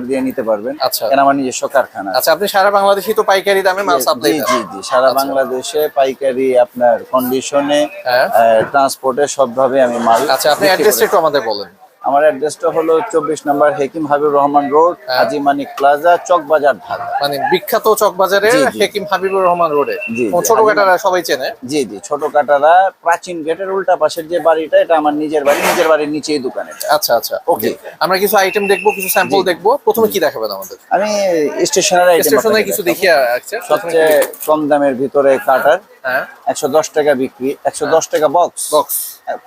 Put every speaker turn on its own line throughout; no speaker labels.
দিয়ে নিতে পারবেন।
আচ্ছা।
কেন আমার নিজস্ব কারখানা
আচ্ছা আপনি সারা বাংলাদেশে তো পাইকারি দামে মাল সাপ্লাই
জি জি জি সারা
আচ্ছা।
বাংলাদেশে পাইকারি আপনার কন্ডিশনে
ট্রান্সপোর্টে
ট্রান্সপোর্টে সবভাবে আমি মাল
আচ্ছা আপনি অ্যাড্রেসটা একটু আমাদের বলেন।
আমার অ্যাড্রেসটা হলো চব্বিশ নম্বর হেকিম হাবিব রহমান রোড
হ্যাঁ।
হাজি মানিক প্লাজা চকবাজার ঢাকা।
মানে বিখ্যাত চক বাজারে
জি, জি।
হেকিম হাবিবুর রহমান রোডে। ছোট কাটারা সবাই চেনে?
জি জি ছোট কাটারা প্রাচীন গেটের উল্টা পাশের যে বাড়িটা এটা আমার নিজের বাড়ি নিজের বাড়ির নিচেই দোকান
আচ্ছা আচ্ছা ওকে। আমরা কিছু আইটেম দেখব কিছু স্যাম্পল দেখব। প্রথমে কি দেখাবেন আমাদের?
আমি স্টেশনারি আইটেম
স্টেশনে কিছু দেখিয়ে আছে
সবচেয়ে কম দামের ভিতরে কাটার একশো দশ টাকা বিক্রি একশো দশ টাকা বক্স
বক্স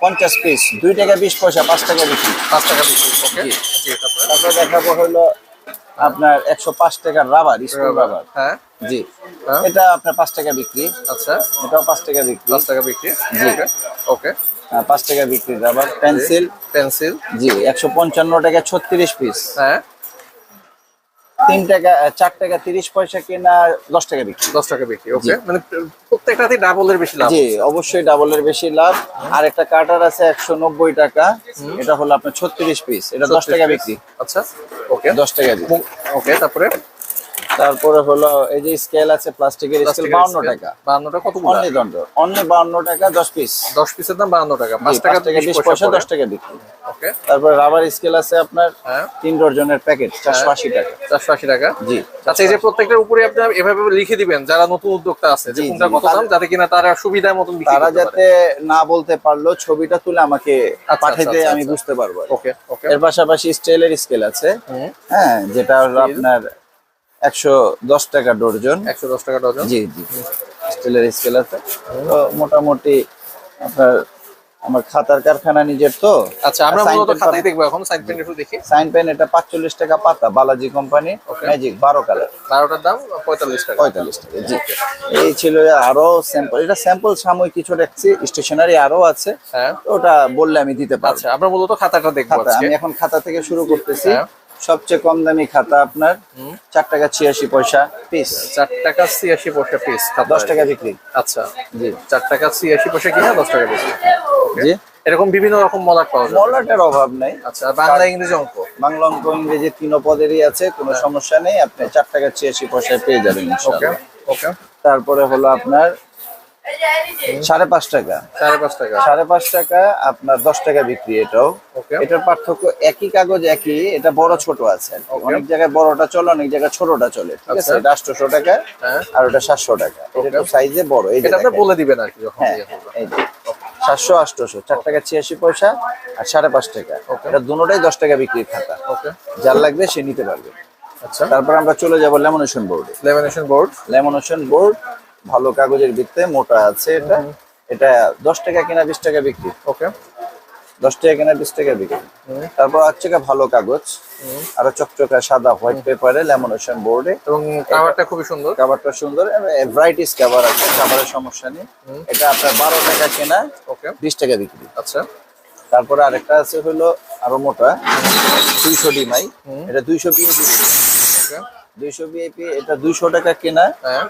পঞ্চাশ পিস দুই টাকা বিশ পয়সা পাঁচ টাকা বিক্রি।
পাঁচ টাকা বিক্রি।
জি,
তারপর
দেখাবো হলো আপনার একশো পাঁচ টাকার রাবার স্কুল রাবার
হ্যাঁ।
জি।
হ্যাঁ।
এটা আপনার পাঁচ টাকা বিক্রি।
আচ্ছা।
এটাও পাঁচ টাকা বিক্রি।
পাঁচ টাকা বিক্রি।
জি।
ওকে
পাঁচ টাকা বিক্রি রাবার পেন্সিল
পেন্সিল
জি একশো পঞ্চান্ন টাকা ছত্রিশ পিস
হ্যাঁ।
তিন টাকা চার টাকা তিরিশ পয়সা কেনা দশ টাকা বিক্রি।
দশ টাকা বিক্রি ওকে মানে প্রত্যেকটাতে ডাবলের বেশি লাভ
জি অবশ্যই ডাবলের বেশি লাভ। আর একটা কাটার আছে একশো নব্বই টাকা। এটা হলো আপনার ছত্রিশ পিস এটা দশ টাকা বিক্রি।
আচ্ছা ওকে
দশ টাকা
ওকে তারপরে?
তারপরে হলো এই যে স্কেল আছে প্লাস্টিকের স্কেল বাউন্ন টাকা।
বাহান্ন টাকা কত
অনলি দণ্ড অনলি বাউন্ন টাকা দশ পিস
দশ পিসের দাম বাহান্ন টাকা। পাঁচ
জি,
টাকা
পাঁচ টাকা বিশ পয়সা দশ টাকা বিক্রি।
ওকে।
তারপরে রাবার স্কেল আছে আপনার
হ্যাঁ।
তিন ডজনের প্যাকেট চারশো আশি টাকা।
চারশো আশি টাকা।
জি।
আচ্ছা এই যে প্রত্যেকটার উপরে আপনি এভাবে লিখে দিবেন যারা নতুন উদ্যোক্তা আছে যে কোনটা কত দাম যাতে কিনা তারা সুবিধা মতন বিক্রি
তারা যাতে না বলতে পারল ছবিটা তুলে আমাকে
আচ্ছা,
পাঠাইতে
আচ্ছা,
আমি
আচ্ছা।
বুঝতে পারব
ওকে ওকে।
এর পাশাপাশি স্টেলের স্কেল আছে। হ্যাঁ যেটা হলো আপনার একশো দশ টাকা ডর্জন।
একশো দশ টাকা ডজন
জি জি। স্টিলের স্কেল আছে। তো মোটামুটি আপনার আমার খাতার কারখানা নিজের তো।
আচ্ছা আমরা মূলত খাতাই দেখব এখন সাইন পেন একটু দেখি।
সাইন পেন এটা পাঁচচল্লিশ টাকা পাতা বালাজি কোম্পানি. ম্যাজিক বারো কালার।
বারোটার দাম পঁয়তাল্লিশ টাকা।
পঁয়তাল্লিশ টাকা জি। এই ছিল আরও স্যাম্পল এটা স্যাম্পল সাময়িক কিছু রাখছি স্টেশনারি আরও আছে।
হ্যাঁ।
ওটা বললে আমি দিতে পারব।
আচ্ছা আমরা মূলত খাতাটা দেখব আজকে।
আমি এখন খাতা থেকে শুরু করতেছি।
হ্যাঁ।
সবচেয়ে কম দামি খাতা আপনার। চার টাকা ছিয়াশি পয়সা পিস
চার টাকা ছিয়াশি পয়সা পিস
দশ টাকা বিক্রি।
আচ্ছা।
জি।
চার টাকা ছিয়াশি পয়সা কিনা দশ টাকা বেশি?
জি।
এরকম বিভিন্ন রকম মলাট পাওয়া যায়।
মলাটের অভাব নাই।
আচ্ছা বাংলা ইংরেজি অঙ্ক?
বাংলা অঙ্ক ইংরেজি তিন পদেরই আছে কোনো সমস্যা নেই। আপনি চার টাকা ছিয়াশি পয়সায় পেয়ে যাবেন
ওকে ওকে।
তারপরে হলো আপনার সাড়ে পাঁচ টাকা।
সাড়ে পাঁচ টাকা।
সাড়ে পাঁচ টাকা আপনার দশ টাকা বিক্রি এটাও। এটার পার্থক্য একই কাগজ একই এটা বড় ছোট আছে. অনেক জায়গায় বড়টা চলে অনেক জায়গায় ছোটটা চলে ঠিক আছে?
আচ্ছা।
এটা আটশোশো টাকা।
হ্যাঁ।
আর ওটা সাতশো টাকা। এটা সাইজে বড়
এটা আপনি বলে দিবেন আর কি যখন
হ্যাঁ। এই যে। সাতশো আটশোশো চার টাকা ছিয়াশি পয়সা আর সাড়ে পাঁচ টাকা. এটা দুটোটাই দশ টাকা বিক্রির খাতা।
ওকে
যার লাগবে সে নিতে পারবে।
আচ্ছা।
তারপর আমরা চলে যাব লেমনেশন বোর্ডে
লেমিনেশন বোর্ড
লেমনেশন বোর্ড ভালো কাগজের ভিত্তে মোটা আছে এটা। এটা দশ টাকা কেনা বিশ টাকা বিক্রি।
ওকে
দশ টাকা কেনা বিশ টাকা বিক্রি। তারপর হচ্ছে ভালো কাগজ আরও চকচকা সাদা হোয়াইট পেপারে লেমনেশন বোর্ডে।
এবং কাভারটা খুবই সুন্দর।
কাভারটা সুন্দর ভ্যারাইটিস কাভার আছে কাভারের সমস্যা নেই। এটা আপনার বারো টাকা কেনা
ওকে।
বিশ টাকা বিক্রি।
আচ্ছা।
তারপরে আরেকটা আছে হলো আরও মোটা দুইশো ডিমাই। এটা দুইশো বিএপি দুইশো বিএপি এটা দুইশো টাকা কেনা।
হ্যাঁ।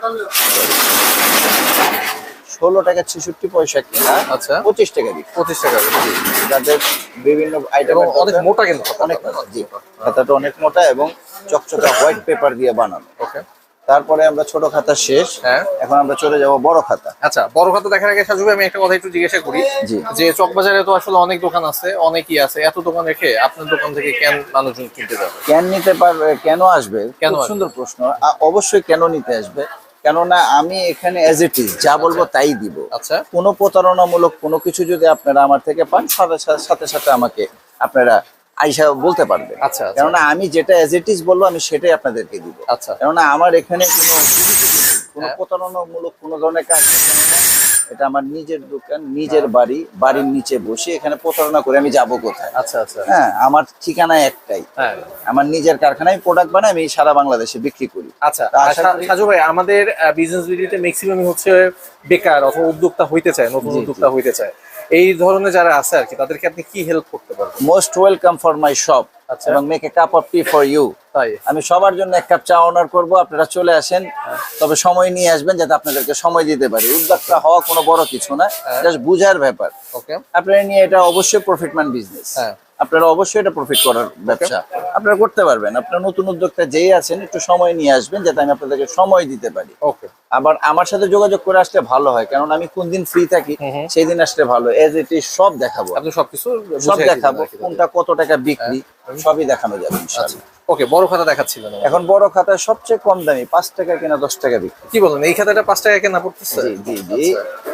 ষোলো টাকা ছেষট্টি পয়সা কেনা
আচ্ছা।
পঁচিশ টাকা দিই।
পঁচিশ টাকা
যাদের বিভিন্ন আইটেম
অনেক মোটা কিন্তু
অনেক জি খাতাটা অনেক মোটা এবং চকচকা হোয়াইট পেপার দিয়ে বানানো।
ওকে।
তারপরে আমরা ছোট খাতা শেষ।
হ্যাঁ।
এখন আমরা চলে যাব বড় খাতা।
আচ্ছা বড় খাতা দেখার আগে সাজু আমি একটা কথা একটু জিজ্ঞাসা করি। যে চকবাজারে তো আসলে অনেক দোকান আছে অনেকই আছে। এত দোকান রেখে আপনার দোকান থেকে কেন মানুষজন কিনতে যাবে?
কেন নিতে পারবে কেন আসবে?
কেন
সুন্দর প্রশ্ন। অবশ্যই কেন নিতে আসবে? কেননা আমি এখানে এজ ইট ইজ যা বলব তাই দিব।
আচ্ছা।
কোনো প্রতারণামূলক কোনো কিছু যদি আপনারা আমার থেকে পান সাথে সাথে- সাথে সাথে আমাকে আপনারা আইসা বলতে পারবে
আচ্ছা আচ্ছা।
কেননা আমি যেটা এজ ইট ইজ বলব আমি সেটাই আপনাদেরকে দিব।
আচ্ছা।
কেননা আমার এখানে কোনো কোনো
হ্যাঁ।
প্রতারণামূলক কোনো ধরনের কাজ কেননা এটা আমার নিজের দোকান নিজের বাড়ি বাড়ির নিচে বসে এখানে প্রতারণা করে আমি যাব কোথায়?
আচ্ছা আচ্ছা।
হ্যাঁ আমার ঠিকানা একটাই।
হ্যাঁ।
আমার নিজের কারখানায় প্রোডাক্ট বানাই আমি সারা বাংলাদেশে বিক্রি করি।
আচ্ছা সাজু ভাই আমাদের বিজনেস ভিডিওতে ম্যাক্সিমাম হচ্ছে বেকার অথবা উদ্যোক্তা হইতে চায় নতুন। উদ্যোক্তা হইতে চায়। এই ধরনের যারা আছে আর কি তাদেরকে আপনি কি হেল্প করতে পারবেন?
Most welcome for my shop
আচ্ছা।
এবং make a cup of tea for you
তাই।
আমি সবার জন্য এক কাপ চা অনার করব আপনারা চলে আসেন। তবে সময় নিয়ে আসবেন যাতে আপনাদেরকে সময় দিতে পারি। উদ্যোক্তা হওয়া কোনো বড় কিছু না
হ্যাঁ।
জাস্ট বুঝার ব্যাপার।
ওকে
আপনারা নিয়ে এটা অবশ্যই প্রফিটম্যান বিজনেস
হ্যাঁ।
আপনারা অবশ্যই এটা প্রফিট করার ব্যবসা। আপনারা করতে পারবেন। আপনারা নতুন উদ্যোক্তা যেই আছেন একটু সময় নিয়ে আসবেন যাতে আমি আপনাদেরকে সময় দিতে পারি।
ওকে
আবার আমার সাথে যোগাযোগ করে আসলে ভালো হয় কারণ আমি কোন দিন ফ্রি থাকি সেই দিন আসলে ভালো। এজ ইট ইজ সব দেখাবো।
সবকিছু
সব দেখাবো কোনটা কত টাকা বিক্রি সবই দেখানো যাবে
ওকে বড় খাতা দেখাচ্ছিলেন আমাকে।
এখন বড় খাতায় সবচেয়ে কম দামি পাঁচ টাকা কেনা দশ টাকা বিক্রি।
কি বলেন এই খাতাটা পাঁচ টাকা কেনা পড়তেছে?
জি জি জি।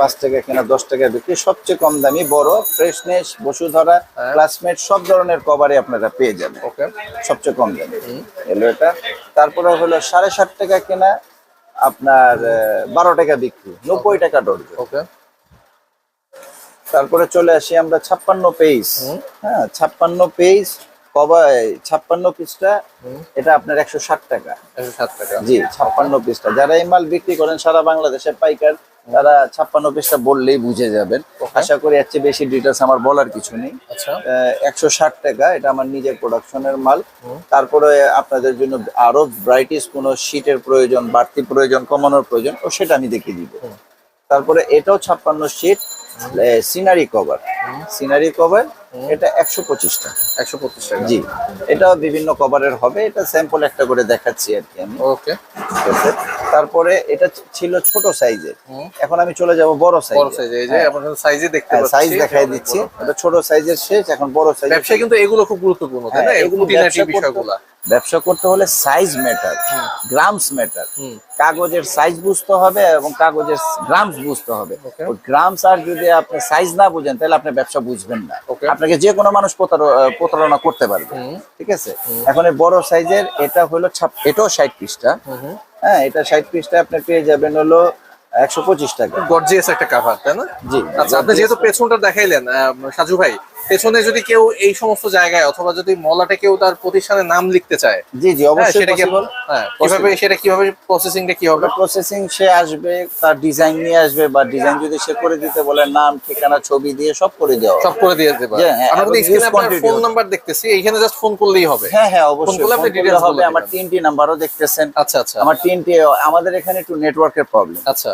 পাঁচ টাকা কেনা দশ টাকা বিক্রি সবচেয়ে কম দামি বড় ফ্রেশনেস বসুধরা ক্লাসমেট সব ধরনের কভারে আপনারা পেয়ে যাবেন।
ওকে।
সবচেয়ে কম দামি। এলো এটা। তারপরে হলো সাড়ে সাত টাকা কেনা আপনার বারো টাকা বিক্রি নব্বই টাকা ডর্জন
ওকে।
তারপরে চলে আসি আমরা ছাপ্পান্ন পেজ হ্যাঁ ছাপ্পান্ন পেজ কবা ছাপ্পান্ন পিসটা এটা আপনার একশো ষাট টাকা।
একশো সাত টাকা।
জি ছাপ্পান্ন পিসটা। যারা এই মাল বিক্রি করেন সারা বাংলাদেশে পাইকার তারা ছাপ্পান্ন পিসটা বললেই বুঝে যাবেন। আশা করি এর চেয়ে বেশি ডিটেলস আমার বলার কিছু নেই।
আচ্ছা।
একশো ষাট টাকা এটা আমার নিজের প্রোডাকশনের মাল। তারপরে আপনাদের জন্য আরও ব্রাইটিস কোনো শীটের প্রয়োজন বাড়তি প্রয়োজন কমানোর প্রয়োজন ও সেটা আমি দেখিয়ে দিব। তারপরে এটাও ছাপ্পান্ন sheet scenery cover scenery cover এটা একশো পঁচিশ টাকা।
একশো পঁচিশ টাকা।
জি এটাও বিভিন্ন কভারের হবে। এটা স্যাম্পল একটা করে দেখাচ্ছি আর কি আমি।
ওকে?
তারপরে এটা ছিল ছোট সাইজের এখন আমি চলে যাব বড়
বড়
সাইজ
সাইজ এই যে আপনার সাইজে দেখতে পাচ্ছি।
সাইজ দেখাই দিচ্ছি। এটা ছোট সাইজের শেষ এখন বড় সাইজ
ব্যবসায় কিন্তু এগুলো খুব গুরুত্বপূর্ণ তাই না?
হ্যাঁ,
এগুলো
ব্যবসা
বিষয়গুলো।
ব্যবসা করতে হলে সাইজ ম্যাটার গ্রামস ম্যাটার কাগজের সাইজ বুঝতে হবে এবং কাগজের গ্রামস বুঝতে হবে। গ্রামস আর যদি আপনি সাইজ না বুঝেন তাহলে আপনি ব্যবসা বুঝবেন না. আপনাকে যে কোনো মানুষ প্রতার- প্রতারণা করতে পারবে। ঠিক আছে? এখন এই বড় সাইজের এটা হলো ছাপ- এটাও ষাট পিসটা হ্যাঁ এটা ষাট পিসটা আপনার পেয়ে যাবেন হলো একশো পঁচিশ টাকা।
গর্জিয়াস একটা কাভার তাই না?
জি
আচ্ছা আপনি যেহেতু পেছনটা দেখাইলেন আহ, সাজু ভাই পেছনে যদি কেউ এই সমস্ত জায়গায় অথবা যদি মলাটে কেউ তার প্রতিষ্ঠানের নাম লিখতে চায়
জি জি
হ্যাঁ,
অবশ্যই
সেটা হ্যাঁ কীভাবে সেটা কীভাবে প্রসেসিংটা কি হবে?
প্রসেসিং সে আসবে তার ডিজাইন নিয়ে আসবে বা ডিজাইন যদি সে করে দিতে বলে নাম ঠিকানা ছবি দিয়ে সব করে দেওয়া
সব করে দিয়ে দেবে
হ্যাঁ, হ্যাঁ,
আমরা
এবং
স্ক্রিনে আপনার ফোন নাম্বার দেখতেছি এইখানে জাস্ট ফোন করলেই হবে।
হ্যাঁ হ্যাঁ অবশ্যই।
করলে আপনি
ফোন হবে। আমার। তিনটি নাম্বারও দেখতেছেন।
আচ্ছা আচ্ছা।
আমার তিনটি আমাদের এখানে একটু নেটওয়ার্কের প্রবলেম
আচ্ছা।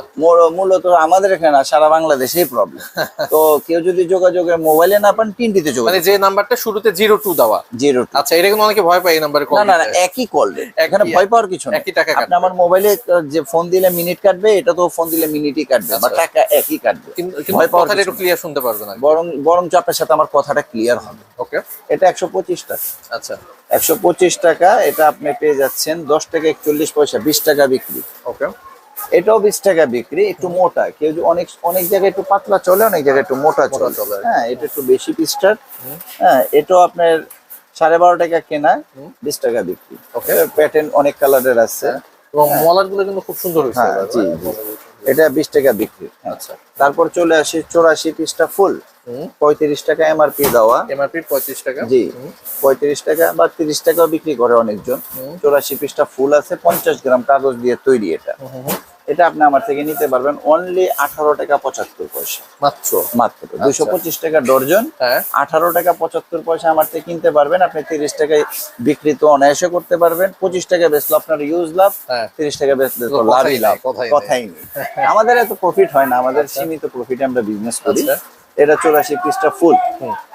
মূলত আমাদের এখানে সারা বাংলাদেশেই প্রবলেম তো কেউ যদি যোগাযোগে মোবাইলে না পান তিনটিতে
মানে যে নাম্বারটা শুরুতে জিরো টু দেওয়া।
জিরো
আচ্ছা এটা কিন্তু অনেকে ভয় পায় এই নাম্বারে কল
না না না একই কল এখানে ভয় পাওয়ার কিছু না
একই টাকা
আপনি আমার মোবাইলে যে ফোন দিলে মিনিট কাটবে এটা তো ফোন দিলে মিনিটই কাটবে বা
আচ্ছা।
টাকা একই কাটবে। ভয় পাওয়ার
কথাটা একটু ক্লিয়ার শুনতে পারবেন আর
বরং বরং আপনার সাথে আমার কথাটা ক্লিয়ার হবে।
ওকে
এটা একশো পঁচিশ টাকা।
আচ্ছা।
একশো পঁচিশ টাকা এটা আপনি পেয়ে যাচ্ছেন দশ টাকা একচল্লিশ পয়সা বিশ টাকা বিক্রি।
ওকে
এটাও বিশ টাকা বিক্রি একটু মোটা। কেউ অনেক অনেক জায়গায় একটু পাতলা চলে অনেক জায়গায় একটু মোটা চলে। হ্যাঁ এটা একটু বেশি পিসটার হ্যাঁ এটাও আপনার সাড়ে বারো টাকা কেনা বিশ টাকা বিক্রি। প্যাটার্ন অনেক কালারের আছে।
এবং মলারগুলো কিন্তু খুব সুন্দর হয়েছে
হ্যাঁ জি এটা বিশ টাকা বিক্রি। আচ্ছা। তারপর চলে আসি চৌরাশি পিসটা ফুল পঁয়ত্রিশ টাকা এমআরপি দেওয়া।
এমআরপি পঁয়ত্রিশ টাকা।
জি পঁয়ত্রিশ টাকা বা তিরিশ টাকাও বিক্রি করে অনেকজন। চৌরাশি পিসটা ফুল আছে পঞ্চাশ গ্রাম কাগজ দিয়ে তৈরি এটা। এটা আপনি আমার থেকে নিতে পারবেন অনলি আঠারো টাকা পঁচাত্তর পয়সা।
মাত্র?
মাত্র। দুইশো পঁচিশ টাকা ডর্জন।
হ্যাঁ।
আঠারো টাকা পঁচাত্তর পয়সা আমার থেকে কিনতে পারবেন। আপনি তিরিশ টাকায় বিক্রি তো অনায়াসে করতে পারবেন। পঁচিশ টাকা বেচলো আপনার ইউজ লাভ
হ্যাঁ।
তিরিশ টাকা বেচলে লাভই
নেই,
লাভ
কথাই নেই।
আমাদের এত প্রফিট হয় না। আমাদের সীমিত প্রফিটে আমরা বিজনেস করি।
আচ্ছা।
এটা চৌরাশি পিসটা ফুল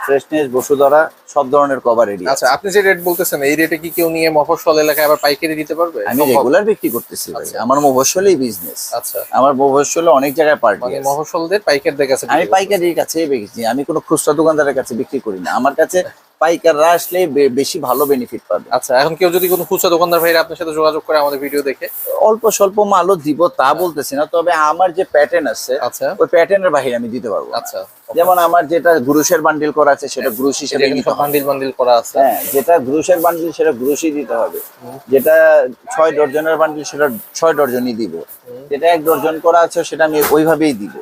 ফ্রেশনেস বসুধরা সব ধরনের কভার এরিয়া
আচ্ছা আপনি যে রেট বলতেছেন এই রেটে কি কেউ নিয়ে মফস্বল এলাকায় আবার পাইকারি দিতে পারবে?
আমি? রেগুলার বিক্রি করতেছি ভাই। আমার মফস্বলেই বিজনেস
আচ্ছা।
আমার মফস্বলে অনেক জায়গায় পার্টি
মানে মফস্বলদের পাইকারদের কাছে
আমি পাইকারির কাছেই বেচি আমি কোনো খুচরা দোকানদারের কাছে বিক্রি করি না। আমার কাছে পাইকাররা আসলে বেশি ভালো বেনিফিট পাবে।
আচ্ছা এখন কেউ যদি কোনো খুচরা দোকানদার ভাইরা আপনার সাথে যোগাযোগ করে আমাদের ভিডিও দেখে?
অল্প স্বল্প মালও দিব তা বলতেছি না তবে আমার যে প্যাটার্ন আছে
আচ্ছা।
ওই প্যাটার্নের বাহিরে আমি দিতে পারব।
আচ্ছা
যেমন আমার যেটা গ্রুশের বান্ডিল করা আছে সেটা গ্রুশ হিসেবে
বান্ডিল বান্ডিল করা আছে।
হ্যাঁ যেটা গ্রুশের বান্ডিল সেটা গ্রুশই দিতে হবে। যেটা ছয় ডর্জনের বান্ডিল সেটা ছয় ডর্জনই দিব। যেটা এক ডর্জন করা আছে সেটা আমি ওইভাবেই দিব।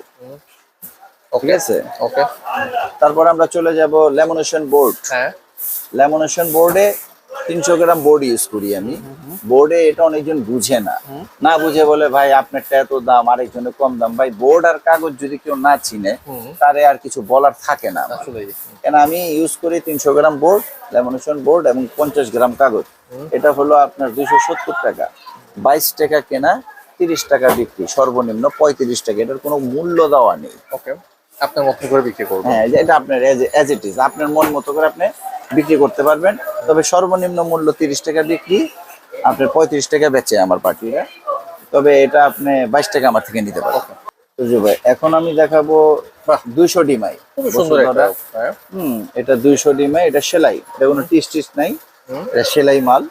ঠিক আছে?
ওকে
তারপর আমরা চলে যাব লেমনেশন বোর্ড
হ্যাঁ।
ল্যামিনেশন বোর্ডে তিনশো গ্রাম বোর্ড ইউজ করি আমি। বোর্ডে এটা অনেকজন বুঝে না। না বুঝে বলে ভাই আপনারটা এত দাম আরেকজনের কম দাম। ভাই বোর্ড আর কাগজ যদি কেউ না চিনে তারে আর কিছু বলার থাকে না কেন আমি ইউজ করি তিনশো গ্রাম বোর্ড ল্যামিনেশন বোর্ড এবং পঞ্চাশ গ্রাম কাগজ। এটা হলো আপনার দুইশো সত্তর টাকা। বাইশ টাকা কেনা তিরিশ টাকা বিক্রি সর্বনিম্ন পঁয়ত্রিশ টাকা। এটার কোনো মূল্য দেওয়া নেই।
ওকে আপনার মতো করে বিক্রি করবেন
হ্যাঁ এটা আপনার এজ ইট ইজ আপনার মন মতো করে আপনি বিক্রি করতে পারবেন। তবে সর্বনিম্ন মূল্য তিরিশ টাকা বিক্রি আপনার পঁয়ত্রিশ টাকা বেচে আমার পার্টিরা। তবে এটা আপনি বাইশ টাকা আমার থেকে নিতে পারবেন। ভাই? এখন আমি দেখাবো। দুইশো ডিমাই।
খুবই সুন্দর একটা হ্যাঁ।
হুম এটা দুইশো ডিমাই এটা সেলাই। এটা কোনো টিস টিস নাই এটা সেলাই মাল।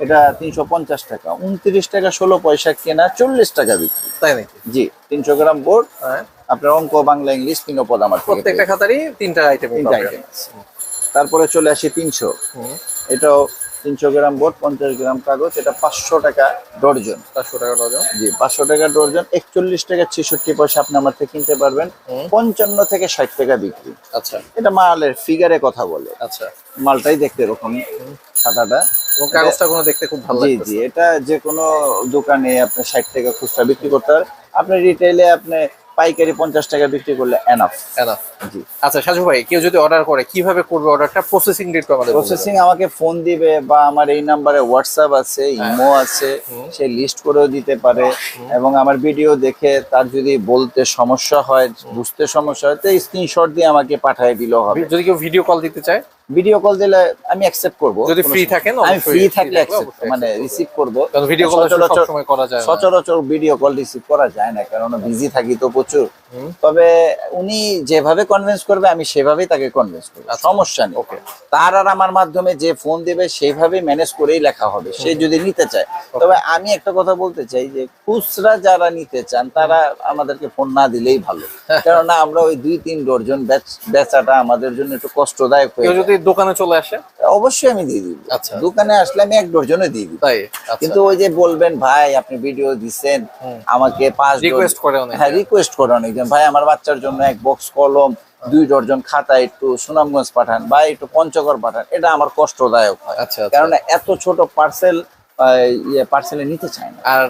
এটা তিনশো পঞ্চাশ টাকা। উনত্রিশ টাকা ষোলো পয়সা কেনা চল্লিশ টাকা বিক্রি।
তাই নাকি?
জি তিনশো গ্রাম বোর্ড
হ্যাঁ।
আপনার অঙ্ক বাংলা ইংলিশ তিন পদ আমার
প্রত্যেকটা খাতারই তিনটা আইটেম
তিনটা আছে। তারপরে চলে আসি তিনশো। এটাও তিনশো গ্রাম বোর্ড পঞ্চাশ গ্রাম কাগজ এটা পাঁচশো টাকা ডর্জন।
পাঁচশো টাকা ডজন
জি পাঁচশো টাকা ডর্জন একচল্লিশ টাকা ছেষট্টি পয়সা আপনি আমার থেকে কিনতে পারবেন। পঞ্চান্ন থেকে ষাট টাকা বিক্রি।
আচ্ছা।
এটা মালের ফিগারে কথা বলে।
আচ্ছা।
মালটাই দেখতে এরকম খাতাটা।
এবং কাগজটা কোনো দেখতে খুব ভালো
জি জি এটা যে কোনো দোকানে আপনি ষাট টাকা খুচরা বিক্রি করতে পারেন। আপনি রিটেলে আপনি পাইকারি পঞ্চাশ টাকা বিক্রি করলে এনাফ
এনাফ
জি
আচ্ছা সাজু ভাই কেউ যদি অর্ডার করে কীভাবে করবে অর্ডারটা প্রসেসিং রেট আমাদের
প্রসেসিং আমাকে ফোন দিবে বা আমার এই নাম্বারে হোয়াটসঅ্যাপ আছে ইমো আছে সে লিস্ট করেও দিতে পারে এবং আমার ভিডিও দেখে তার যদি বলতে সমস্যা হয় বুঝতে সমস্যা হয় তো স্ক্রিনশট দিয়ে আমাকে পাঠিয়ে দিলেও হবে।
যদি কেউ ভিডিও কল দিতে চায়?
ভিডিও কল দিলে আমি অ্যাকসেপ্ট করব।
যদি free থাকেন,
আমি ফ্রি থাকলে মানে রিসিভ করব।
কারণ ভিডিও কল
সচরাচর
সবসময় করা যায় না।
সচরাচর ভিডিও কল রিসিভ করা যায় না কারণ বিজি থাকি তো প্রচুর। তবে উনি যেভাবে কনভিন্স করবে আমি সেভাবেই তাকে কনভিন্স করব।
আচ্ছা।
সমস্যা নেই।
Okay.
তার আর আমার মাধ্যমে যে ফোন দেবে সেইভাবে ম্যানেজ করেই লেখা হবে। সে যদি নিতে চায়। তবে আমি একটা কথা বলতে চাই যে খুচরা যারা নিতে চান তারা আমাদেরকে ফোন না দিলেই ভালো। কেননা আমরা ওই দুই তিন ডর্জন বেচাটা আমাদের জন্য একটু কষ্টদায়ক হয়ে।
যদি দোকানে চলে আসে?
অবশ্যই আমি দিয়ে দিব।
আচ্ছা।
দোকানে আসলে আমি এক ডজনে দিয়ে দিব।
তাই? আচ্ছা।
কিন্তু ওই যে বলবেন ভাই আপনি ভিডিও
দিছেন
আমাকে পাঁচ
রিকোয়েস্ট করে অনেক।
হ্যাঁ রিকোয়েস্ট করে অনেকজন। ভাই আমার বাচ্চার জন্য এক বক্স কলম দুই ডজন খাতা একটু সুনামগঞ্জ পাঠান বা একটু পঞ্চগড় পাঠান। এটা আমার কষ্টদায়ক হয়।
আচ্ছা আচ্ছা।
কারণ এত ছোট পার্সেল পার্সেলে নিতে চায় না।
আর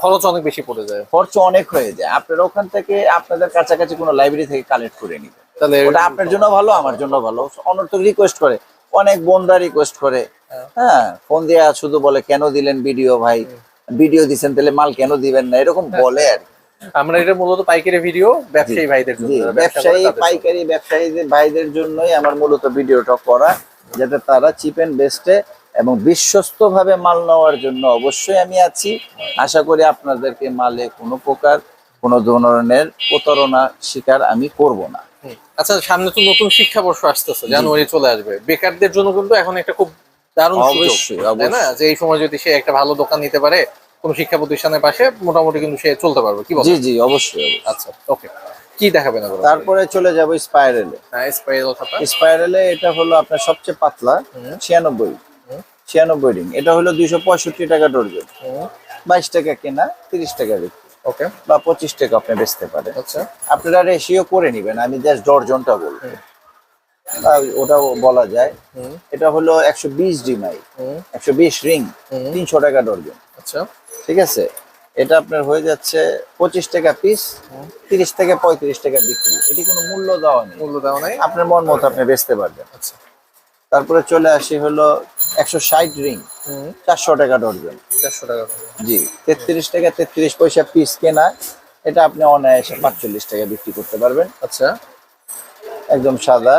খরচ অনেক বেশি পড়ে যায়।
খরচ অনেক হয়ে যায়। আপনারা ওখান থেকে আপনাদের কাছাকাছি কোনো লাইব্রেরি থেকে কালেক্ট করে নিবেন।
তাহলে
ওটা আপনার জন্য ভালো আমার জন্য ভালো। অনর্থক রিকোয়েস্ট করে। অনেক বোনরা রিকোয়েস্ট করে। হ্যাঁ। ফোন দিয়ে শুধু বলে কেন দিলেন ভিডিও ভাই? ভিডিও দিচ্ছেন তাহলে মাল কেন দিবেন না? এরকম বলে আর
আমরা এটা মূলত পাইকারি ভিডিও ব্যবসায়ী ভাইদের জন্য
ব্যবসায়ী পাইকারি ব্যবসায়ীদের ভাইদের জন্যই আমার মূলত ভিডিওটা করা যাতে তারা চিপ এন্ড বেস্টে এবং বিশ্বস্ত ভাবে মাল নেওয়ার জন্য অবশ্যই আমি আছি। আশা করি আপনাদেরকে মালে কোনো প্রকার কোনো ধরনের প্রতারণা শিকার আমি করব না।
আচ্ছা সামনে তো নতুন শিক্ষাবর্ষ আসতেছে জানুয়ারি চলে আসবে। বেকারদের জন্য কিন্তু এখন একটা খুব দারুণ
অবশ্যই,
না? যে এই সময় যদি সে একটা ভালো দোকান নিতে পারে কোন শিক্ষা প্রতিষ্ঠানের পাশে মোটামুটি কিন্তু সে চলতে পারবে কি
জি জি অবশ্যই।
আচ্ছা ওকে। কি দেখাবেন
তারপরে চলে যাব স্পাইরালে
হ্যাঁ স্পাইরাল
স্পাইরালে এটা হলো আপনার সবচেয়ে পাতলা। ছিয়ানব্বই। ছিয়ানব্বই রিং। এটা হলো দুইশো পঁয়ষট্টি টাকা ডর্জন বাইশ টাকা কেনা তিরিশ টাকা বিক্রি।
ওকে।
বা পঁচিশ টাকা আপনি বেচতে পারেন।
আচ্ছা।
আপনারা রেশিও করে নিবেন আমি জাস্ট ডর্জনটা বলব। ওটাও বলা যায়। এটা হলো একশো বিশ ডিমাই একশো বিশ রিং। তিনশো টাকা ডর্জন
আচ্ছা।
ঠিক আছে? এটা আপনার হয়ে যাচ্ছে পঁচিশ টাকা পিস তিরিশ থেকে পঁয়ত্রিশ টাকা বিক্রি। এটি কোনো মূল্য দেওয়া নেই।
মূল্য দেওয়া নাই।
আপনার মন মতো আপনি বেচতে পারবেন।
আচ্ছা।
তারপরে চলে আসি হলো একশো ষাট রিং চারশো টাকা ডর্জন।
চারশো টাকা
জি তেত্রিশ টাকা তেত্রিশ পয়সা পিস কেনা এটা আপনি অনায়াসে পাঁচচল্লিশ টাকা বিক্রি করতে পারবেন।
আচ্ছা।
একদম সাদা।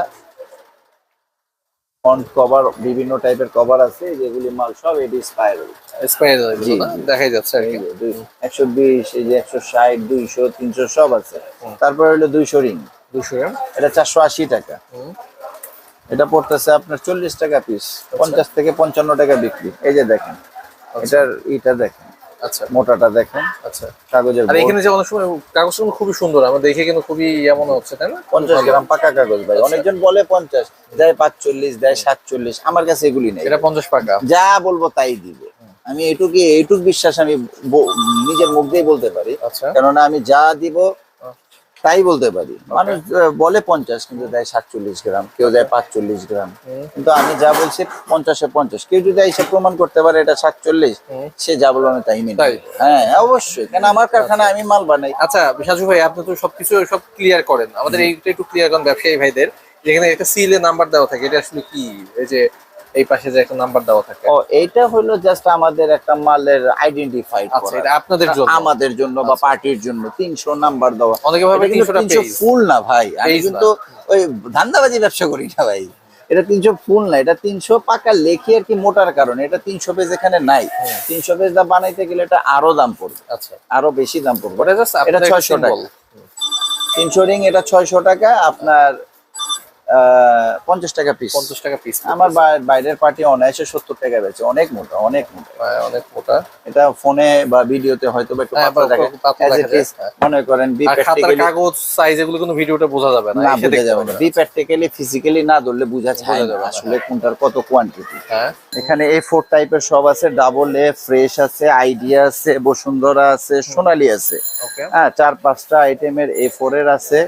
ফন্ট কভার বিভিন্ন টাইপের কভার আছে যেগুলি মাল সব এটি স্পাইরাল
স্পাইরাল
জি,
দেখাই যাচ্ছে আর কি।
একশো বিশ এই যে একশো ষাট দুইশো তিনশো সব আছে। তারপরে হলো দুইশো রিং।
দুশো গ্রাম
এটা চারশো আশি টাকা।
হুম,
এটা পড়তেছে আপনার চল্লিশ টাকা পিস পঞ্চাশ থেকে পঞ্চান্ন টাকা বিক্রি। এই যে দেখেন এটার ইটা দেখেন
আচ্ছা।
মোটাটা দেখেন
আচ্ছা।
কাগজের
আর
board।
এখানে যে অনেক সময় কাগজগুলো খুবই সুন্দর আমার দেখে কিন্তু খুবই এমন হচ্ছে তাই না?
পঞ্চাশ গ্রাম পাকা কাগজ ভাই অনেকজন বলে পঞ্চাশ দেয় পাঁচচল্লিশ দেয় সাতচল্লিশ আমার কাছে এগুলি নেই।
এটা পঞ্চাশ পাকা।
যা বলব তাই দিবে। আমি এটুকু এইটুক বিশ্বাস আমি নিজের মুখ দিয়ে বলতে পারি।
আচ্ছা।
কেননা আমি যা দিব তাই বলতে পারি। মানুষ বলে পঞ্চাশ কিন্তু দেয় সাতচল্লিশ গ্রাম কেউ দেয় পাঁচচল্লিশ গ্রাম। কিন্তু আমি যা বলছি পঞ্চাশে পঞ্চাশ। কেউ যদি এসে প্রমাণ করতে পারে এটা সাতচল্লিশ সে যা বলব আমি তাই মেনে হ্যাঁ অবশ্যই। কেন আমার কারখানায় আমি মাল বানাই।
আচ্ছা সাজু ভাই আপনি তো সবকিছু সব ক্লিয়ার করেন। আমাদের এইটা একটু ক্লিয়ার করেন ব্যবসায়ী ভাইদের। যেখানে একটা সিলে নাম্বার দেওয়া থাকে এটা আসলে কি? এই যে এই পাশে যে একটা নাম্বার দেওয়া থাকে।
ও এইটা হলো জাস্ট আমাদের একটা মালের আইডেন্টিফাইড
আচ্ছা এটা আপনাদের জন্য।
আমাদের জন্য বা পার্টির জন্য তিনশো নাম্বার দেওয়া।
অনেকে ভাবে
এটা কিন্তু
300 টা
300 ফুল না ভাই। আমি কিন্তু ওই ধান্দাবাজি ব্যবসা করি না ভাই। এটা তিনশো ফুল না এটা তিনশো পাকা লেখি আর কি মোটার কারণে। এটা তিনশো পেজ এখানে নাই। তিনশো পেজ দা বানাইতে গেলে এটা আরও দাম পড়বে।
আচ্ছা।
আরও বেশি দাম পড়বে। এটা 600 টাকা। তিনশো রিং এটা ছয়শো টাকা। আপনার পঞ্চাশ টাকা পিস
পঞ্চাশ টাকা পিস
আমার বাইরের পার্টি অনায়াসে সত্তর টাকা বেচে অনেক মোটা অনেক মোটা।
অনেক মোটা।
এটা ফোনে বা ভিডিওতে হয়তো
হ্যাঁ, হ্যাঁ।
মনে করেন
কাগজ সাইজ এগুলো কিন্তু ভিডিওটা বোঝা যাবে না
বোঝা যাবে না। বি প্র্যাকটিক্যালি ফিজিক্যালি না ধরলে বোঝা যায় না আসলে কোনটার কত কোয়ান্টিটি
হ্যাঁ।
এখানে এ ফোর টাইপের সব আছে ডাবল এ ফ্রেশ আছে আইডিয়া আছে বসুন্ধরা আছে সোনালী আছে। হ্যাঁ চার পাঁচটা আইটেমের এ ফোর এর আছে।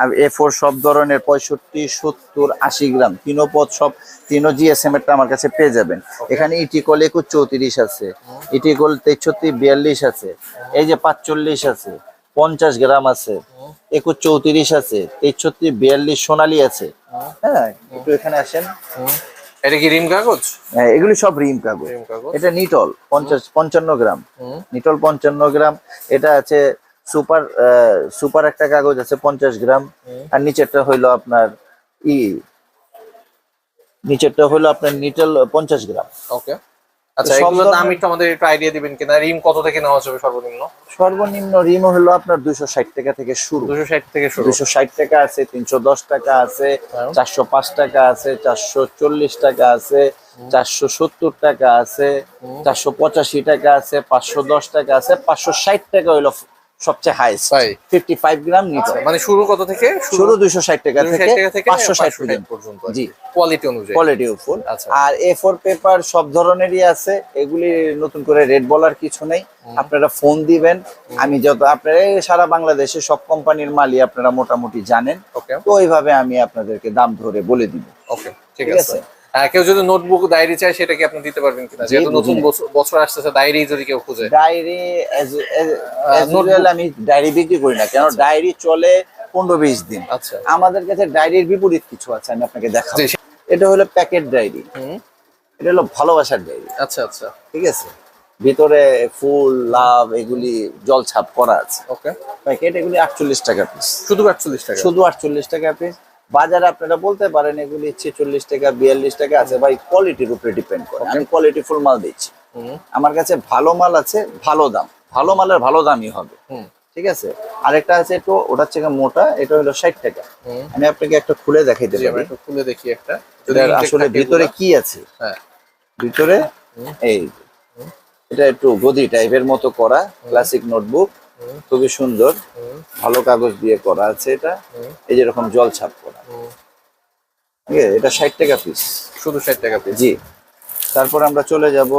আর এ ফোর সব ধরনের পঁয়ষট্টি সত্তর আশি গ্রাম। তিনো পদ সব তিনো জিএসএম এরটা আমার কাছে পেয়ে যাবেন। এখানে ইটিকল একুশ চৌত্রিশ আছে। ইটিকল তেষট্টি বিয়াল্লিশ আছে। এই যে পাঁচচল্লিশ আছে পঞ্চাশ গ্রাম আছে। একুশ চৌত্রিশ আছে তেষট্টি বিয়াল্লিশ সোনালী আছে। হ্যাঁ একটু এখানে আসেন।
এটা কি রিম কাগজ?
হ্যাঁ এগুলি সব রিম কাগজ। এটা নিটল পঞ্চাশ পঞ্চান্ন গ্রাম। নিটল পঞ্চান্ন গ্রাম। এটা আছে সুপার সুপার একটা কাগজ আছে পঞ্চাশ গ্রাম। আর নিচেরটা হইল আপনার ই নিচেরটা হইল আপনার নিটল পঞ্চাশ গ্রাম।
ওকে। আচ্ছা এগুলোর দাম একটু আমাদের একটু আইডিয়া দিবেন কিনা? রিম কত থেকে নেওয়া যাবে সর্বনিম্ন?
সর্বনিম্ন রিম হলো আপনার দুইশো ষাট টাকা থেকে শুরু।
দুশো ষাট থেকে শুরু।
দুইশো ষাট টাকা আছে তিনশো দশ টাকা আছে
হ্যাঁ।
চারশো পাঁচ টাকা আছে চারশো চল্লিশ টাকা আছে চারশো সত্তর টাকা আছে চারশো পঁচাশি টাকা আছে পাঁচশো দশ টাকা আছে পাঁচশো ষাট টাকা হইল সবচেয়ে হাইস্ট? ফিফটি ফাইভ গ্রাম নিচে।
মানে শুরু কত থেকে?
শুরু দুইশো ষাট টাকা
260
থেকে
টাকা থেকে
পাঁচশো ষাট
560
পর্যন্ত। জি।
কোয়ালিটি অনুযায়ী।
কোয়ালিটি ফুল
আচ্ছা।
আর এ ফোর পেপার সব ধরনেরই আছে। এগুলি নতুন করে রেট বলার কিছু নেই। আপনারা ফোন দিবেন। আমি যত আপনারা সারা বাংলাদেশে সব কোম্পানির মালই আপনারা মোটামুটি জানেন। তো ওইভাবে আমি আপনাদেরকে দাম ধরে বলে দিব।
ওকে ঠিক আছে? কেউ যদি নোটবুক ডায়েরি চায় সেটা কি আপনি দিতে পারবেন কিনা? যেহেতু নতুন বছর- আসতেছে ডায়েরি যদি কেউ খুঁজে।
ডায়েরি। আমি ডায়েরি বিক্রি করি না কেন ডায়েরি চলে পনেরো বিশ দিন।
আচ্ছা।
আমাদের কাছে ডায়েরির বিপরীত কিছু আছে আমি আপনাকে দেখাবো। এটা হলো প্যাকেট ডায়েরি এটা হলো ভালোবাসার ডায়েরি
আচ্ছা আচ্ছা।
ঠিক আছে? ভিতরে ফুল লাভ এগুলি জল ছাপ করা আছে।
ওকে
প্যাকেট এগুলি আটচল্লিশ টাকা পিস
শুধু আটচল্লিশ টাকা?
শুধু আটচল্লিশ টাকা পিস বাজারে আপনারা বলতে পারেন এগুলি ছেচল্লিশ টাকা বিয়াল্লিশ টাকা আছে। ভাই কোয়ালিটির উপরে ডিপেন্ড করে। আমি কোয়ালিটি ফুল মাল দিচ্ছি। আমার কাছে ভালো মাল আছে ভালো দাম। ভালো মালের ভালো দামই হবে। ঠিক আছে? আরেকটা আছে একটু ওটার থেকে মোটা এটা হলো ষাট টাকা। আমি আপনাকে একটা খুলে দেখাই
একটু খুলে দেখি একটা।
আসলে ভিতরে কি আছে?
হ্যাঁ।
ভিতরে এই এটা একটু গদি টাইপের মতো করা ক্লাসিক নোটবুক খুবই সুন্দর। ভালো কাগজ দিয়ে করা আছে এটা। এই যেরকম জল ছাপ। ঠিক আছে? এটা ষাট টাকা পিস
শুধু ষাট টাকা পিস
জি। তারপর আমরা চলে যাব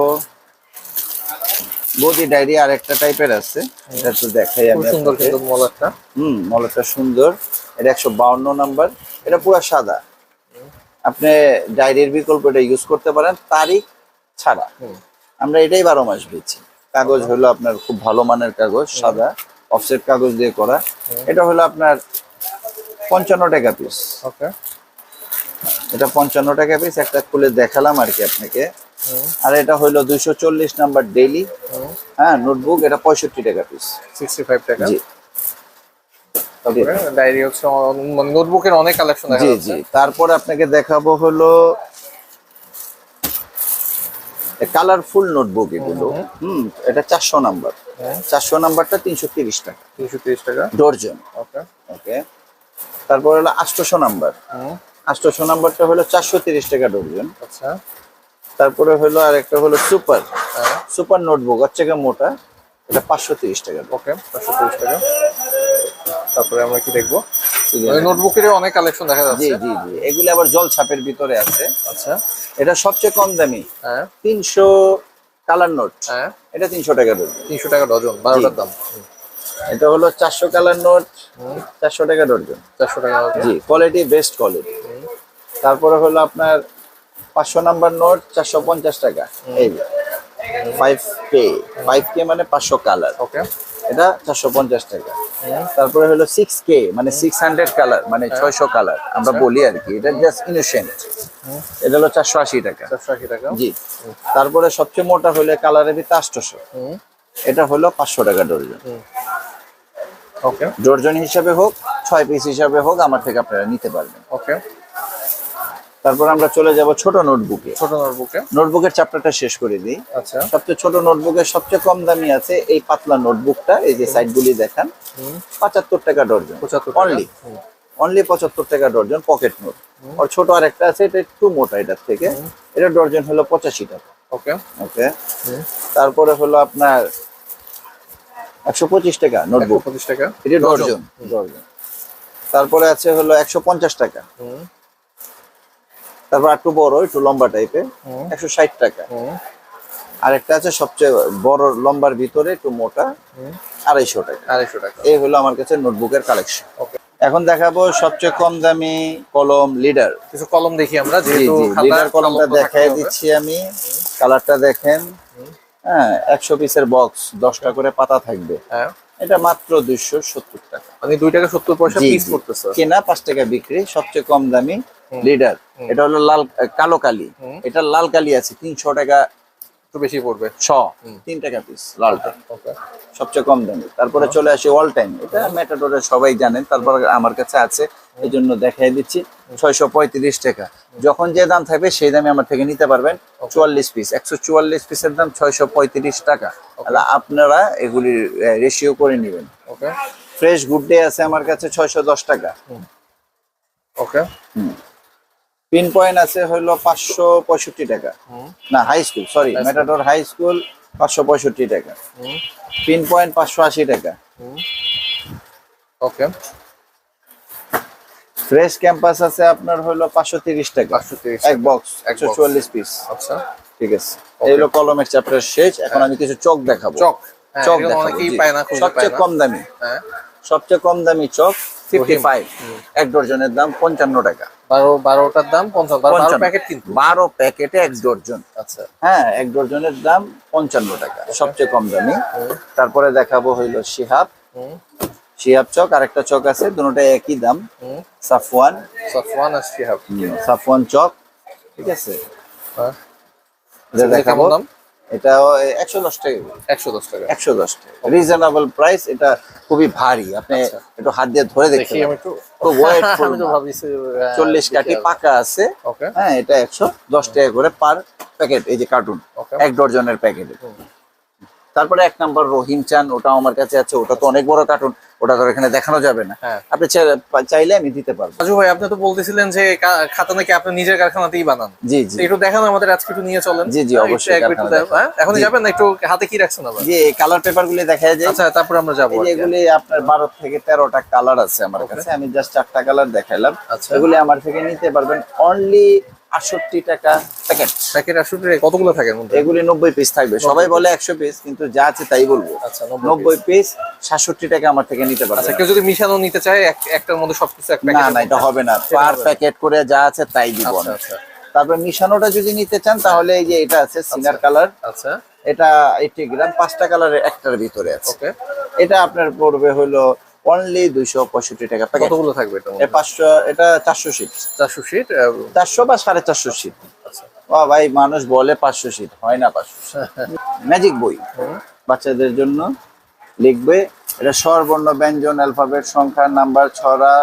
গদি ডায়েরি আর একটা টাইপের আছে এটা একটু দেখাই আমি
সুন্দর কিন্তু মলারটা
হুম মলটা সুন্দর। এটা একশো বাউন্ন নাম্বার। এটা পুরো সাদা। আপনি ডায়েরির বিকল্প এটা ইউজ করতে পারেন তারিখ ছাড়া। আমরা এটাই বারো মাস বেচি। কাগজ হলো আপনার খুব ভালো মানের কাগজ সাদা। অফসেট কাগজ দিয়ে করা। এটা হলো আপনার পঞ্চান্ন টাকা পিস
ওকে
এটা পঞ্চান্ন টাকা পিস একটা খুলে দেখালাম আর কি আপনাকে। আর এটা হলো দুইশো চল্লিশ নাম্বার ডেইলি হ্যাঁ নোটবুক এটা পঁয়ষট্টি টাকা পিস
সিক্সটি ফাইভ টাকা ডায়েরি হচ্ছে মানে নোটবুকের অনেক কালেকশন
জি জি। তারপর আপনাকে দেখাবো হলো কালারফুল নোটবুক এগুলো। হুম এটা চারশো নাম্বার। চারশো নাম্বারটা তিনশো তিরিশ টাকা।
তিনশো তিরিশ টাকা।
ডর্জন।
ওকে।
ওকে। তারপর হলো আটশোশো নাম্বার। আটশোশো নাম্বারটা হলো চারশো তিরিশ টাকা ডর্জন
আচ্ছা।
তারপরে হলো আর একটা হলো সুপার।
হ্যাঁ।
সুপার নোটবুক হচ্ছে মোটা। এটা পাঁচশো তিরিশ টাকা।
ওকে পাঁচশো তিরিশ টাকা। তারপরে আমরা কি দেখব? নোটবুকের অনেক কালেকশন দেখা
জি
যাচ্ছে।
জি জি। এগুলি আবার জল ছাপের ভিতরে আছে।
আচ্ছা।
এটা সবচেয়ে কম দামি।
হ্যাঁ।
তিনশো কালার নোট।
হ্যাঁ।
এটা তিনশো টাকা
তিনশো টাকা ডজন বারোটার দাম।
এটা হলো চারশো কালার নোট চারশো টাকা ডর্জন
চারশো টাকা
জি কোয়ালিটি বেস্ট কোয়ালিটি তারপরে হলো আপনার পাঁচশো নাম্বার নোট চারশো পঞ্চাশ টাকা। এই ফাইভ কে ফাইভ কে মানে পাঁচশো কালার।
ওকে।
এটা চারশো পঞ্চাশ টাকা। তারপরে হলো সিক্স কে মানে সিক্স হান্ড্রেড কালার মানে ছয়শো কালার। আমরা বলি আর কি এটা জাস্ট ইনোসেন্ট এটা হলো চারশো আশি টাকা।
চারশো আশি টাকা।
জি। তারপরে সবচেয়ে মোটা হলে কালারের ভিতরে
হুম।
এটা হলো পাঁচশো টাকা ডর্জন।
ওকে।
ডর্জন হিসাবে হোক ছয় পিস হিসাবে হোক আমার থেকে আপনারা নিতে পারবেন।
ওকে।
তারপর আমরা চলে যাব ছোট নোটবুকে।
ছোট নোটবুকে।
নোটবুকের চ্যাপ্টারটা শেষ করে দিই।
আচ্ছা।
সবচেয়ে ছোট নোটবুকের সবচেয়ে কম দামি আছে এই পাতলা নোটবুকটা এই যে সাইডগুলি দেখান। পঁচাত্তর টাকা ডর্জন। অনলি অনলি পঁচাত্তর টাকা ডর্জন পকেট নোট। আর ছোট আর একটা আছে এটা একটু মোটা এটার থেকে। এটা ডর্জন হলো পঁচাশি টাকা।
ওকে।
ওকে। তারপরে হলো আপনার একশো পঁচিশ টাকা নোটবুক।
পঁচিশ টাকা।
এটা ডর্জন। ডর্জন। তারপরে আছে হলো একশো পঞ্চাশ টাকা।
হুম।
তারপর একটু বড় একটু লম্বা টাইপের একশো ষাট টাকা। আর একটা আছে সবচেয়ে বড় লম্বার ভিতরে একটু মোটা আড়াইশো টাকা।
আড়াইশো টাকা।
এই হলো আমার কাছে নোটবুকের কালেকশন এখন দেখাবো সবচেয়ে কম দামি কলম লিডার
কিছু কলম দেখি আমরা
লিডার কলমটা
কলম
দেখাই দিচ্ছি আমি। কালারটা দেখেন। হ্যাঁ একশো পিসের বক্স দশটা করে পাতা থাকবে।
হ্যাঁ।
এটা মাত্র দুইশো সত্তর টাকা।
মানে দুই টাকা সত্তর পয়সা পিস। করতেছে
কেনা পাঁচ টাকা বিক্রি সবচেয়ে কম দামি লিডার এটা হলো লাল কালো কালি। এটা লাল কালি আছে তিনশো টাকা
একটু বেশি পড়বে।
তিন টাকা পিস লালটা। সবচেয়ে কম দামি। তারপরে চলে আসি অল টাইম এটা মেটাডোরে সবাই জানেন তারপর আমার কাছে আছে এই জন্য দেখাই দিচ্ছি। ছয়শো পঁয়ত্রিশ টাকা। যখন যে দাম থাকবে সেই দামে আমার থেকে নিতে পারবেন। চুয়াল্লিশ পিস একশো চুয়াল্লিশ পিসের দাম ছয়শো পঁয়ত্রিশ টাকা। তাহলে আপনারা এগুলি রেশিও করে নেবেন।
ওকে।
ফ্রেশ গুড ডে আছে আমার কাছে ছয়শো দশ টাকা।
ওকে।
পিন পয়েন্ট আছে হলো পাঁচশো পঁয়ষট্টি টাকা। না high school sorry Matador high school পাঁচশো পঁয়ষট্টি টাকা। পিন পয়েন্ট পাঁচশো আশি টাকা।
ওকে
ফ্রেশ ক্যাম্পাস আছে আপনার হলো পাঁচশো তিরিশ টাকা।
530
এক বক্স একশো চুয়াল্লিশ পিস
আচ্ছা।
ঠিক আছে। এই হলো কলমের চ্যাপ্টার শেষ। এখন আমি কিছু চক দেখাবো।
চক। হ্যাঁ,
চক দেখাবো। সবচেয়ে কম দামি।
হ্যাঁ।
সবচেয়ে কম দামি চক ফিফটি ফাইভ এক ডজনের দাম পঞ্চান্ন টাকা।
বারো বারোটার দাম বারো প্যাকেট কিন্তু।
বারো প্যাকেটে এক ডজন।
আচ্ছা।
হ্যাঁ এক ডজনের দাম পঞ্চান্ন টাকা সবচেয়ে কম দামি। তারপরে দেখাবো হইল শিহাব। শিহাব চক আর একটা চক আছে দুটোটা একই দাম। সাফওয়ান।
সাফওয়ান আর শিহাব।
সাফওয়ান চক ঠিক আছে?
হ্যাঁ।
দেখাবো।
দাম?
এটা একশো দশ টাকা
একশো দশ টাকা।
একশো দশ টাকা। রিজনেবল প্রাইস এটা খুবই ভারী। আপনি
আচ্ছা।
একটু হাত দিয়ে ধরে
দেখি আমি একটু
চল্লিশ কাঠি পাকা আছে। হ্যাঁ এটা একশো দশ টাকা করে পার প্যাকেট এই যে কার্টুন. এক ডজনের প্যাকেট তারপরে এক নাম্বার রহিম চান ওটাও আমার কাছে আছে ওটা তো অনেক বড় কার্টুন ওটা তো এখানে দেখানো যাবে না।
হ্যাঁ।
আপনি চাইলে আমি দিতে পারব।
রাজু ভাই আপনি তো বলতেছিলেন যে খাতা নাকি আপনি নিজের কারখানাতেই বানান।
জি জি।
একটু দেখান আমাদের আজকে একটু নিয়ে চলেন।
জি, জি,
হ্যাঁ,
অবশ্যই
হ্যাঁ? এখনই যাবেন না একটু হাতে কি রাখছেন আবার?
এই কালার পেপার গুলি দেখা যায়
আচ্ছা তারপরে আমরা যাব।
এগুলি আপনার বারো থেকে তেরোটা কালার আছে আমার কাছে। আমি জাস্ট চারটা কালার দেখাইলাম।
আচ্ছা।
এগুলি আমার থেকে নিতে পারবেন অনলি আটষট্টি টাকা প্যাকেট
প্যাকেট আসলে কতগুলো থাকে
এগুলি নব্বই পিস থাকবে। সবাই বলে একশো পিস কিন্তু যা আছে তাই বলব।
আচ্ছা নব্বই
পিস সাতষট্টি টাকা আমার থেকে নিতে পারবে।
আচ্ছা কেউ যদি মিশানো নিতে চায় এক- একটার মধ্যে সবকিছু
না না এটা হবে না। পার প্যাকেট করে যা আছে তাই দিব
আচ্ছা। আচ্ছা।
তারপর মিশানোটা যদি নিতে চান তাহলে এই যে এটা আছে সিনার কালার।
আচ্ছা।
এটা এইটি গ্রাম পাঁচটা কালারের একটার ভিতরে আছে। এটা আপনার পড়বে হলো অনলি দুইশো পঁয়ষট্টি টাকা
কতগুলো থাকবে এটা
পাঁচশো এটা চারশো সিট
চারশো শিট
চারশো বা সাড়ে চারশো সিট
আচ্ছা।
ও ভাই মানুষ বলে পাঁচশো সিট হয় না পাঁচশো ম্যাজিক বই। বাচ্চাদের জন্য লিখবে এটা স্বরবর্ণ ব্যঞ্জন অ্যালফাবেট সংখ্যা নাম্বার ছড়া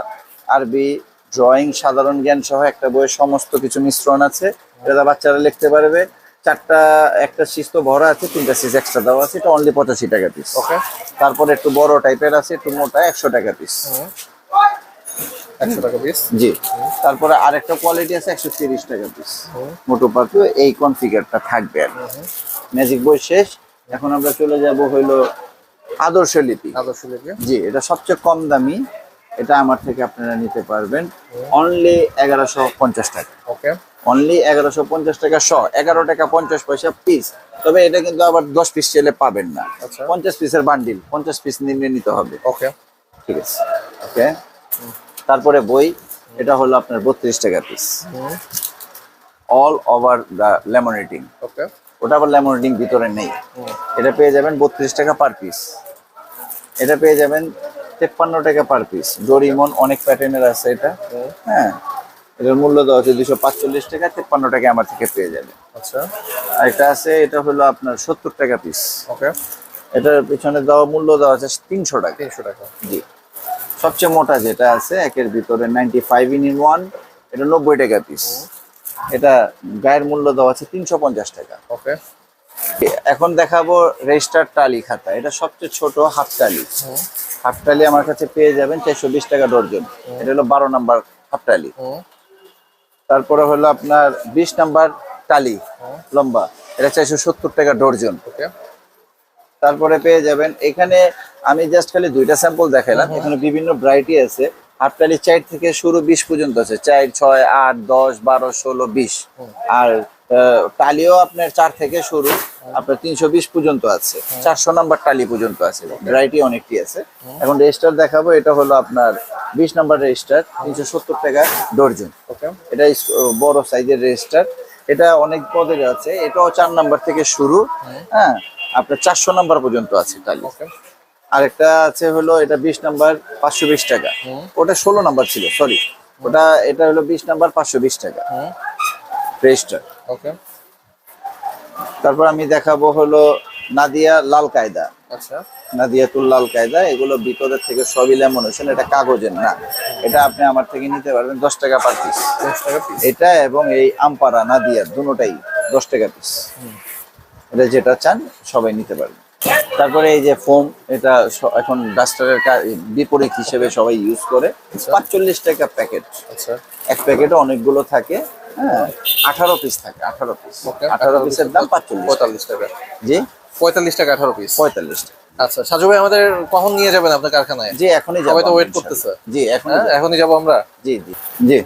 আরবি ড্রয়িং সাধারণ জ্ঞান সহ একটা বইয়ের সমস্ত কিছু মিশ্রণ আছে। এটা বাচ্চারা লিখতে পারবে। চারটা একটা সিস তো ভরা আছে তিনটা সিস এক্সট্রা দেওয়া আছে এটা অনলি পঁচাশি টাকা পিস
ওকে
তারপরে একটু বড় টাইপের আছে একটু মোটা একশো টাকা পিস
একশো টাকা পিস
জি। তারপরে আরেকটা কোয়ালিটি আছে একশো তিরিশ টাকা পিস মোটো পাতু এই কনফিগারটা থাকবে আর ম্যাজিক বই শেষ। এখন আমরা চলে যাব হইল আদর্শ লিপি।
আদর্শ লিপি।
জি এটা সবচেয়ে কম দামি। এটা আমার থেকে আপনারা নিতে পারবেন। অনলি এগারোশো পঞ্চাশ টাকা।
ওকে
অনলি এগারোশো পঞ্চাশ টাকা শ এগারো টাকা পঞ্চাশ পয়সা পিস তবে এটা কিন্তু আবার দশ পিস চেলে পাবেন না।
আচ্ছা।
পঞ্চাশ পিসের বান্ডিল পঞ্চাশ পিস নিয়ে নিতে হবে।
ওকে
ঠিক আছে। ওকে তারপরে বই এটা হলো আপনার বত্রিশ টাকা piece all over the laminating
okay
ওটা আবার লেমনেটিং ভিতরে নেই। এটা পেয়ে যাবেন বত্রিশ টাকা পার পিস এটা পেয়ে যাবেন তেপ্পান্ন টাকা পার পিস ডোরিমন অনেক প্যাটার্নের আছে এটা। হ্যাঁ। এটার মূল্য দেওয়া হচ্ছে দুশো পাঁচচল্লিশ টাকা তেপ্পান্ন টাকা আমার থেকে পেয়ে যাবে।
আচ্ছা।
একটা আছে এটা হলো আপনার সত্তর টাকা পিস
ওকে।
এটার পিছনে দেওয়া মূল্য দেওয়া আছে তিনশো টাকা।
তিনশো টাকা।
জি। সবচেয়ে মোটা যেটা আছে একের ভিতরে ninety five in in one এটা নব্বই টাকা পিস এটা গায়ের মূল্য দেওয়া আছে তিনশো পঞ্চাশ টাকা।
ওকে।
এখন দেখাবো রেজিস্টার টালি খাতা। এটা সবচেয়ে ছোট হাফ টালি। হাফ টালি আমার কাছে পেয়ে যাবেন চারশো বিশ টাকা ডর্জন। এটা হলো বারো নাম্বার হাফ টালি। তারপরে হলো আপনার বিশ নাম্বার টালি লম্বা। এটা চারশো সত্তর টাকা ডর্জন।
ওকে
তারপরে পেয়ে যাবেন এখানে আমি জাস্ট খালি দুইটা স্যাম্পল দেখালাম এখানে বিভিন্ন ভ্যারাইটি আছে। হাফ টালি চার থেকে শুরু বিশ পর্যন্ত আছে। চার ছয় আট দশ বারো ষোলো বিশ। আর আহ, টালিও আপনার চার থেকে শুরু। আপনার তিনশো বিশ পর্যন্ত আছে। চারশো নাম্বার টালি পর্যন্ত আছে। ভ্যারাইটি অনেকটি আছে। এখন রেজিস্টার দেখাবো এটা হলো আপনার বিশ নাম্বার রেজিস্টার তিনশো সত্তর টাকা ডর্জন।
ওকে
এটা বড় সাইজের রেজিস্টার এটা অনেক পদের আছে এটাও চার নাম্বার থেকে শুরু। হ্যাঁ আপনার চারশো নাম্বার পর্যন্ত আছে টালি।
ওকে
আরেকটা আছে হলো এটা বিশ নাম্বার পাঁচশো বিশ টাকা। ওটা ষোলো নাম্বার ছিল সরি ওটা এটা হলো বিশ নাম্বার পাঁচশো বিশ টাকা। রেজিস্টার
ওকে
তারপর আমি দেখাবো হলো নাদিয়া লাল কায়দা।
আচ্ছা।
নাদিয়াতুল লাল কায়দা এগুলো ভিতরের থেকে সবই ল্যামিনেশন এটা কাগজের না। এটা আপনি আমার থেকে নিতে পারবেন দশ টাকা পার পিস এটা এবং এই আমপারা নাদিয়া দুটোটাই দশ টাকা পিস এটা যেটা চান সবাই নিতে পারবে। তারপরে এই যে ফোম এটা এখন ডাস্টারের বিপরীত হিসেবে সবাই ইউজ করে। পাঁচচল্লিশ টাকা প্যাকেট।
আচ্ছা।
এক প্যাকেটে অনেকগুলো থাকে। হ্যাঁ আঠারো পিস থাকে আঠারো পিস আঠারো পিসের দাম পাঁচচল্লিশ
পঁয়তাল্লিশ টাকা।
জি?
পঁয়তাল্লিশ টাকা আঠারো পিস
পঁয়তাল্লিশ টাকা।
আচ্ছা সাজু ভাই আমাদের কখন নিয়ে যাবেন আপনার কারখানায়?
জি এখনই যাব
তো ওয়েট। করতেছে।
জি এখনই
হ্যাঁ এখনই যাব আমরা?
জি জি জি।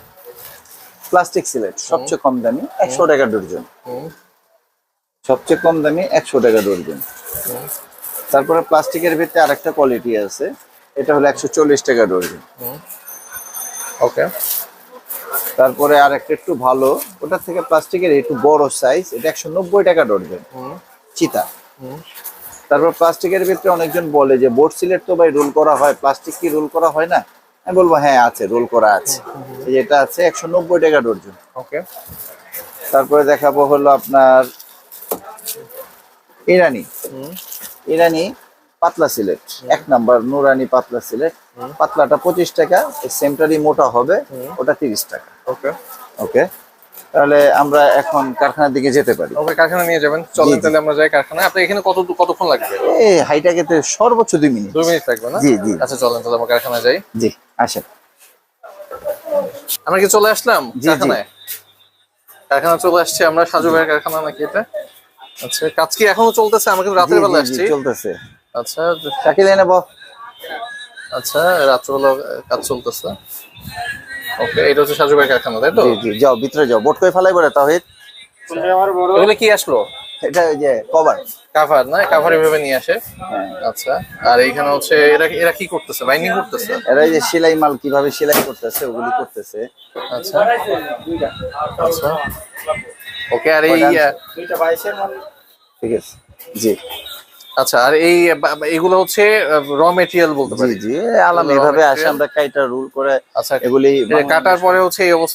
প্লাস্টিক সিলেট সবচেয়ে কম দামি একশো টাকা ডর্জন। সবচেয়ে কম দামি একশো টাকা ডর্জন। তারপরে প্লাস্টিকের ভিতরে আরেকটা কোয়ালিটি আছে এটা হলো একশো চল্লিশ টাকা ডর্জন।
ওকে
তারপরে আরেকটা একটু ভালো। ওটার থেকে প্লাস্টিকের একটু বড় সাইজ এটা একশো নব্বই টাকা ডর্জন
হুম।
চিতা।
হুম।
তারপর প্লাস্টিকের ভিতরে অনেকজন বলে যে বোর্ড সিলেট তো ভাই রোল করা হয়। প্লাস্টিক কি রোল করা হয় না? আমি বলব হ্যাঁ আছে রোল করা আছে। এটা আছে একশো নব্বই টাকা ডর্জন
ওকে
তারপরে দেখাবো হলো আপনার ইরানি। ইরানি পাতলা সিলেট এক নাম্বার নুরানি পাতলা সিলেট পাতলাটা পঁচিশ টাকা সেমটারই মোটা হবে। ওটা তিরিশ টাকা।
ওকে
ওকে তাহলে আমরা এখন কারখানার দিকে যেতে পারি।
ওকে কারখানা নিয়ে যাবেন। চলেন। তাহলে আমরা যাই কারখানায়। আপনি এখানে কত কতক্ষণ লাগবে?
এই হাইটাকে তো সর্বোচ্চ দুই মিনিট।
দুই মিনিট লাগবে না?
জি, জি।
আচ্ছা চলেন তাহলে আমরা কারখানায় যাই।
জি আসেন।
আমরা কি চলে আসলাম। কারখানায়? কারখানা চলে আসছে আমরা সাজু ভাইয়ের কারখানা নাকি এটা? আচ্ছা কাজ কি এখনও চলতেছে? আমাকে রাতের
জি,
বেলা আসছি।
চলতেছে।
আচ্ছা
শাকিল এনে বহ।
আচ্ছা রাত্রবেলা কাজ চলতেছে। ওকে এটা হচ্ছে সাজু ভাইয়ের কারখানা তাই তো?
জি জি যাও ভিতরে যাও বোট করে ফেলাই পড়ে তাহিদ
এগুলো কি আসলো?
এটা ওই যে কভার
কাভার না? কাভার এভাবে নিয়ে আসে?
হ্যাঁ।
আচ্ছা আর এইখানে হচ্ছে এরা এরা কি করতেছে? বাইন্ডিং করতেছে?
এরা এই যে সেলাই মাল কীভাবে সেলাই করতেছে ওগুলি করতেছে।
আচ্ছা। আচ্ছা। ওকে আর এই আহ,
ঠিক আছে। জি।
আচ্ছা আর এই এগুলো হচ্ছে র মেটেরিয়াল বলতে পারি।
জি আলাম এভাবে আসে আমরা কাইটা রুল করে
আচ্ছা
এগুলি
কাটার পরে হচ্ছে এই অবস্থা